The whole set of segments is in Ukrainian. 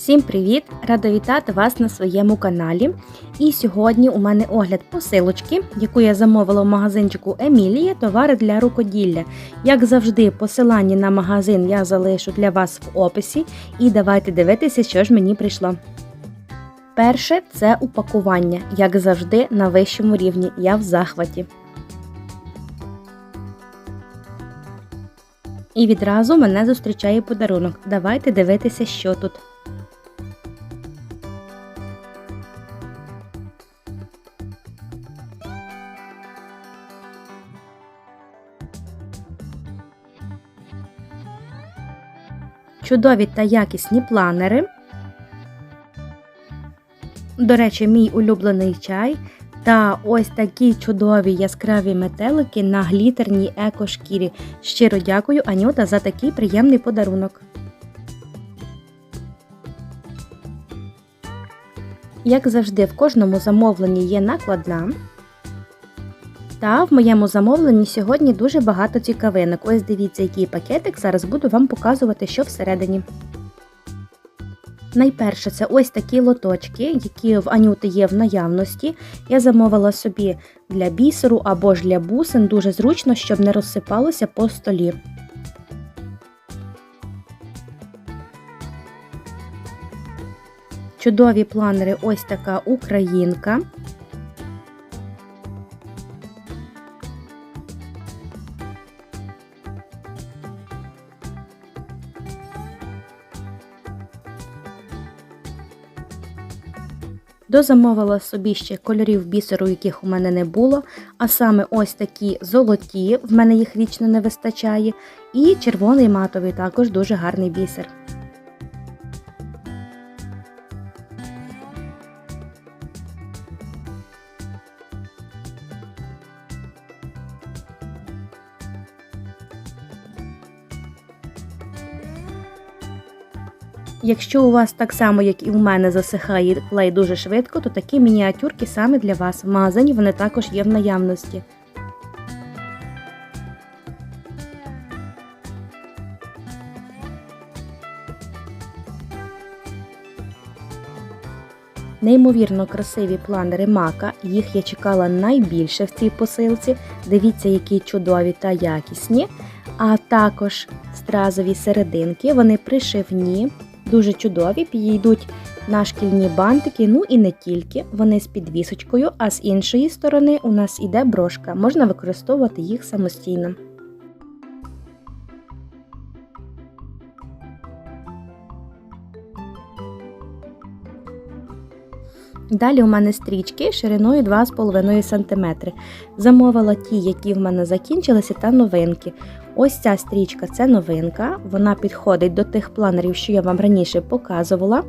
Всім привіт! Рада вітати вас на своєму каналі. І сьогодні у мене огляд посилочки, яку я замовила в магазинчику Емілія товари для рукоділля. Як завжди, посилання на магазин я залишу для вас в описі. І давайте дивитися, що ж мені прийшло. Перше це упакування, як завжди, на вищому рівні. Я в захваті. І відразу мене зустрічає подарунок. Давайте дивитися, що тут. Чудові та якісні планери. До речі, мій улюблений чай. Та ось такі чудові яскраві метелики на глітерній екошкірі. Щиро дякую, Анюта, за такий приємний подарунок. Як завжди, в кожному замовленні є накладна. Та в моєму замовленні сьогодні дуже багато цікавинок. Ось дивіться, який пакетик. Зараз буду вам показувати, що всередині. Найперше, це ось такі лоточки, які в Анюти є в наявності. Я замовила собі для бісеру або ж для бусин, дуже зручно, щоб не розсипалося по столі. Чудові планери ось така українка. Дозамовила собі ще кольорів бісеру, яких у мене не було, а саме ось такі золоті, в мене їх вічно не вистачає, і червоний матовий також дуже гарний бісер. Якщо у вас так само, як і в мене, засихає клей дуже швидко, то такі мініатюрки саме для вас. В магазині вони також є в наявності. Неймовірно красиві планери мака, їх я чекала найбільше в цій посилці. Дивіться, які чудові та якісні. А також стразові серединки, вони пришивні. Дуже чудові, підійдуть на шкільні бантики, ну і не тільки. Вони з підвісочкою, а з іншої сторони у нас іде брошка, можна використовувати їх самостійно. Далі у мене стрічки шириною 2,5 см. Замовила ті, які в мене закінчилися, та новинки. Ось ця стрічка це новинка, вона підходить до тих планерів, що я вам раніше показувала.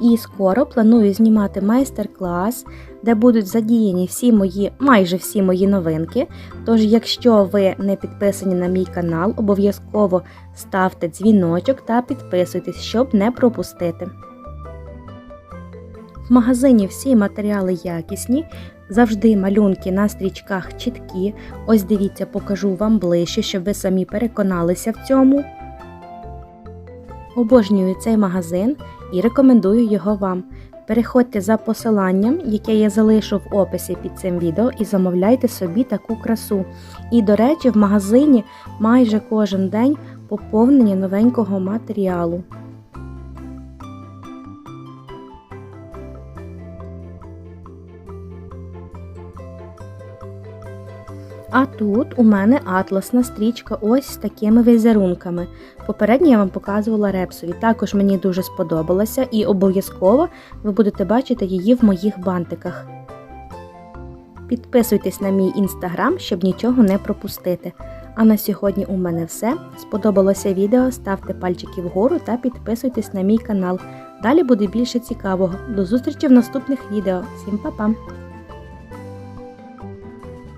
І скоро планую знімати майстер-клас, де будуть задіяні всі мої, майже всі мої новинки. Тож, якщо ви не підписані на мій канал, обов'язково ставте дзвіночок та підписуйтесь, щоб не пропустити. В магазині всі матеріали якісні, завжди малюнки на стрічках чіткі. Ось дивіться, покажу вам ближче, щоб ви самі переконалися в цьому. Обожнюю цей магазин і рекомендую його вам. Переходьте за посиланням, яке я залишу в описі під цим відео, і замовляйте собі таку красу. І, до речі, в магазині майже кожен день поповнення новенького матеріалу. А тут у мене атласна стрічка ось з такими візерунками. Попередньо я вам показувала репсові. Також мені дуже сподобалася і обов'язково ви будете бачити її в моїх бантиках. Підписуйтесь на мій інстаграм, щоб нічого не пропустити. А на сьогодні у мене все. Сподобалося відео, ставте пальчики вгору та підписуйтесь на мій канал. Далі буде більше цікавого. До зустрічі в наступних відео. Всім па-па!